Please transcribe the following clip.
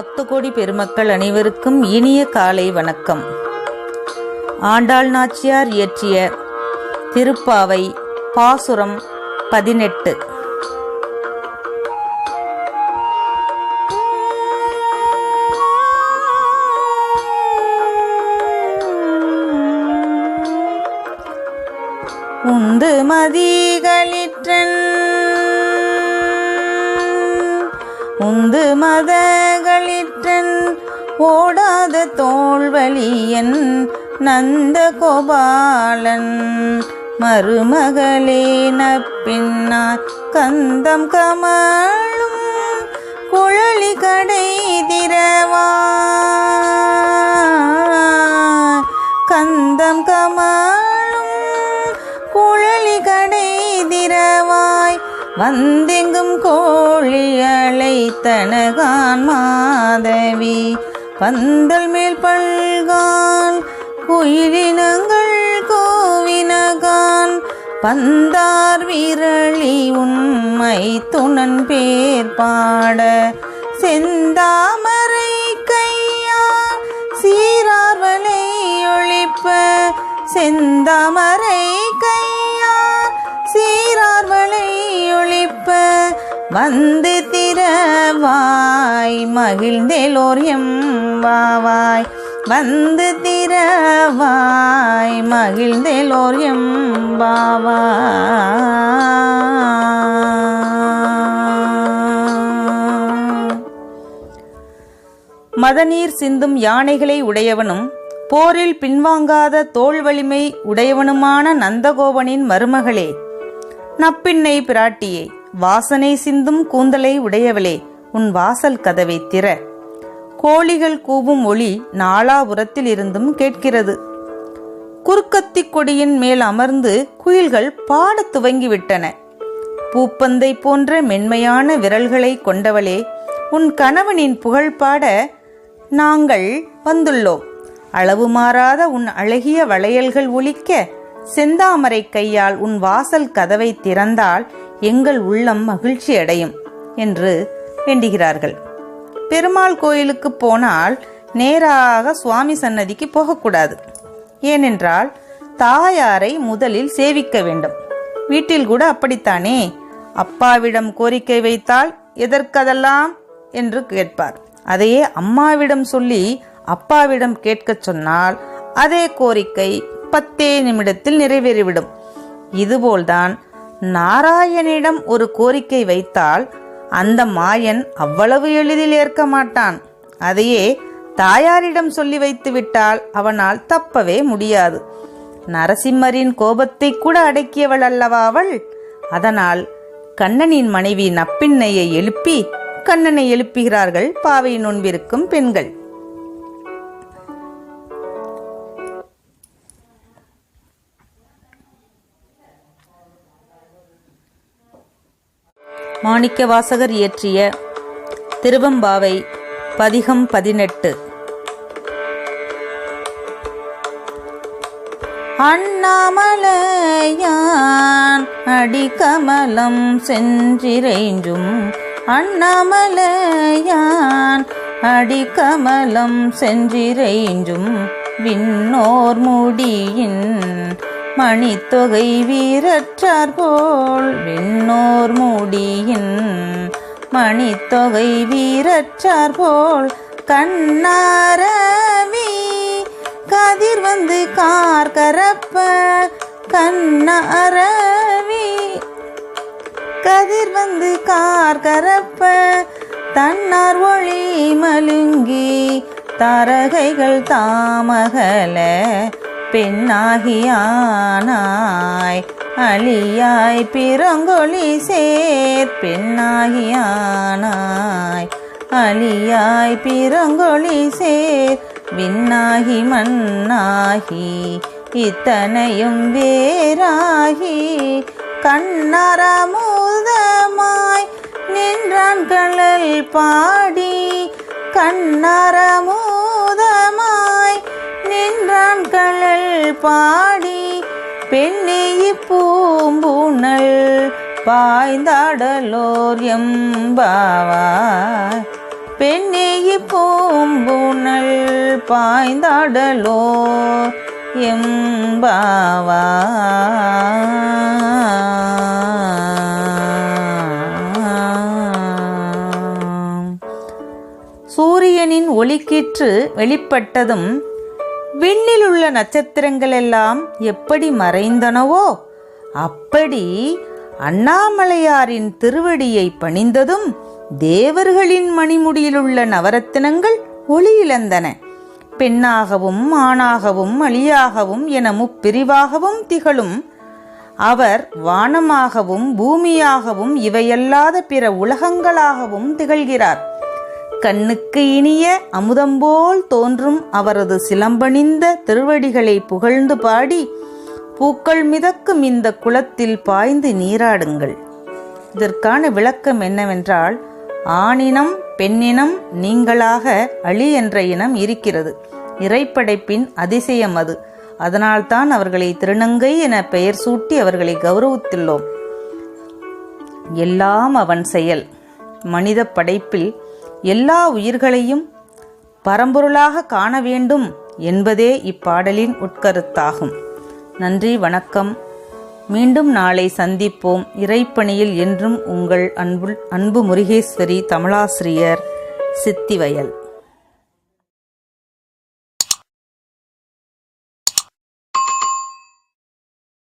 பக்த கோடி பெருமக்கள் அனைவருக்கும் இனிய காலை வணக்கம். ஆண்டாள் நாச்சியார் இயற்றிய திருப்பாவை பாசுரம் பதினெட்டு. உந்து மதிகளிற்றன் உந்து மத மகளிற்றன் ஓடாத தோல்வழியன் நந்த கோபாலன் மருமகளே நப்பின்னார் கந்தம் கமழும் குழலி கடை திரவா கந்தம் கமழும் குழலி கடை திரவா வந்தெங்கும் கோழி அழைத்தனகான் மாதவி பந்தல் மேல் பல்கான் குயிலினங்கள் கோவினகான் பந்தார் விரளி உண்மை துணன் பேர் பாட செந்தாமரை கையால் சீராவலை ஒழிப்ப செந்தாமரை வந்து திரவாய் மகிழ்ந்தேலோர் எம்பாவாய் வந்து திரவாய் மகிழ்ந்தேலோர் எம்பாவாய் மதநீர் சிந்தும் யானைகளை உடையவனும் போரில் பின்வாங்காத தோள் வலிமை உடையவனுமான நந்தகோபனின் மருமகளே நப்பின்னை பிராட்டியே வாசனை சிந்தும் கூந்தலை உடையவளே உன் வாசல் கதவை திற. கோழிகள் கூவும் ஒளி நாலாபுரத்தில் இருந்தும் கேட்கிறது. குறுக்கத்தி கொடியின் மேல் அமர்ந்து குயில்கள் பாடத் துவங்கிவிட்டன. பூப்பந்தை போன்ற மென்மையான விரல்களை கொண்டவளே உன் கணவனின் புகழ் பாட நாங்கள் வந்துள்ளோம். அளவு மாறாத உன் அழகிய வளையல்கள் ஒலிக்க செந்தாமரை கையால் உன் வாசல் கதவை திறந்தால் எங்கள் உள்ளம் மகிழ்ச்சி அடையும் என்று வேண்டுகிறார்கள். பெருமாள் கோயிலுக்கு போனால் நேராக சுவாமி சன்னதிக்கு போகக்கூடாது. ஏனென்றால் தாயாரை முதலில் சேவிக்க வேண்டும். வீட்டில் கூட அப்படித்தானே? அப்பாவிடம் கோரிக்கை வைத்தால் எதற்கதெல்லாம்? என்று கேட்பார். அதையே அம்மாவிடம் சொல்லி அப்பாவிடம் கேட்கச் சொன்னால் அதே கோரிக்கை பத்தே நிமிடத்தில் நிறைவேறிவிடும். இதுபோல்தான் நாராயணிடம் ஒரு கோரிக்கை வைத்தால் அந்த மாயன் அவ்வளவு எளிதில் ஏற்க மாட்டான். அதையே தாயாரிடம் சொல்லி வைத்து விட்டால் அவனால் தப்பவே முடியாது. நரசிம்மரின் கோபத்தை கூட அடக்கியவள் அல்லவா அவள்? அதனால் கண்ணனின் மனைவி நப்பின்னையை எழுப்பி கண்ணனை எழுப்புகிறார்கள் பாவை நோன்பிருக்கும் பெண்கள். மாணிக்க வாசகர் இயற்றிய திருவம்பாவை பதிகம் பதினெட்டு. அண்ணாமலையான் அடிக்கமலம் சென்றிரைஞ்சும். அண்ணாமலையான் அடிக்கமலம் சென்றிரைஞ்சும். விண்ணோர் முடியின் மணித்தொகை வீரற்றார் போல் விண்ணோர் மூடியின் மணித்தொகை வீரற்றார் போல் கண்ணாரவி கதிர் வந்து கார் கரப்ப கண்ணாரவி கதிர் வந்து கார் கரப்ப தன்னார் ஒளி மலுங்கி தரகைகள் தாமகல பெண்ணாகியானாய். அழியாய் பிறங்கொழி சேர் பெண்ணாகியானாய். அழியாய் பிறங்கொழி சேர் விண்ணாகி மண்ணாகி. இத்தனையும் வேறாகி கண்ணரமுதமாய் நின்றான் கழல் பாடி. கண்ணரமு நின்றான் பாடி பெண்ணெய் பூம்புணல் பாய்ந்தாடலோர் எம்பாவாய் பெண்ணேயி பூம்புணல் பாய்ந்தாடலோ எம்பாவா சூரியனின் ஒளிக்கீற்று வெளிப்பட்டதும் விண்ணில் உள்ள நட்சத்திரங்கள் எல்லாம் எப்படி மறைந்தனவோ அப்படி அண்ணாமலையாரின் திருவடியை பணிந்ததும் தேவர்களின் மணிமுடியிலுள்ள நவரத்தினங்கள் ஒளி இழந்தன பெண்ணாகவும் ஆணாகவும் அழியாகவும் என முப்பிரிவாகவும் திகழும். அவர் வானமாகவும் பூமியாகவும் இவையல்லாத பிற உலகங்களாகவும் திகழ்கிறார். கண்ணுக்கு இனிய அமுதம்போல் தோன்றும் அவரது சிலம்பணிந்த திருவடிகளை புகழ்ந்து பாடி பூக்கள் மிதக்கும் இந்த குளத்தில் பாய்ந்து நீராடுங்கள். இதற்கான விளக்கம் என்னவென்றால் ஆணினம் பெண்ணினம் நீங்களாக அழி என்ற இனம் இருக்கிறது. இறைப்படைப்பின் அதிசயம் அது. அதனால்தான் அவர்களை திருநங்கை என பெயர் சூட்டி அவர்களை கௌரவித்துள்ளோம். எல்லாம் அவன் செயல். மனித படைப்பில் எல்லா உயிர்களையும் பரம்பொருளாக காண வேண்டும் என்பதே இப்பாடலின் உட்கருத்தாகும். நன்றி வணக்கம். மீண்டும் நாளை சந்திப்போம். இறைப்பணியில் என்றும் உங்கள் அன்பு அன்பு முருகேஸ்வரி தமிழாசிரியர் சித்திவயல்.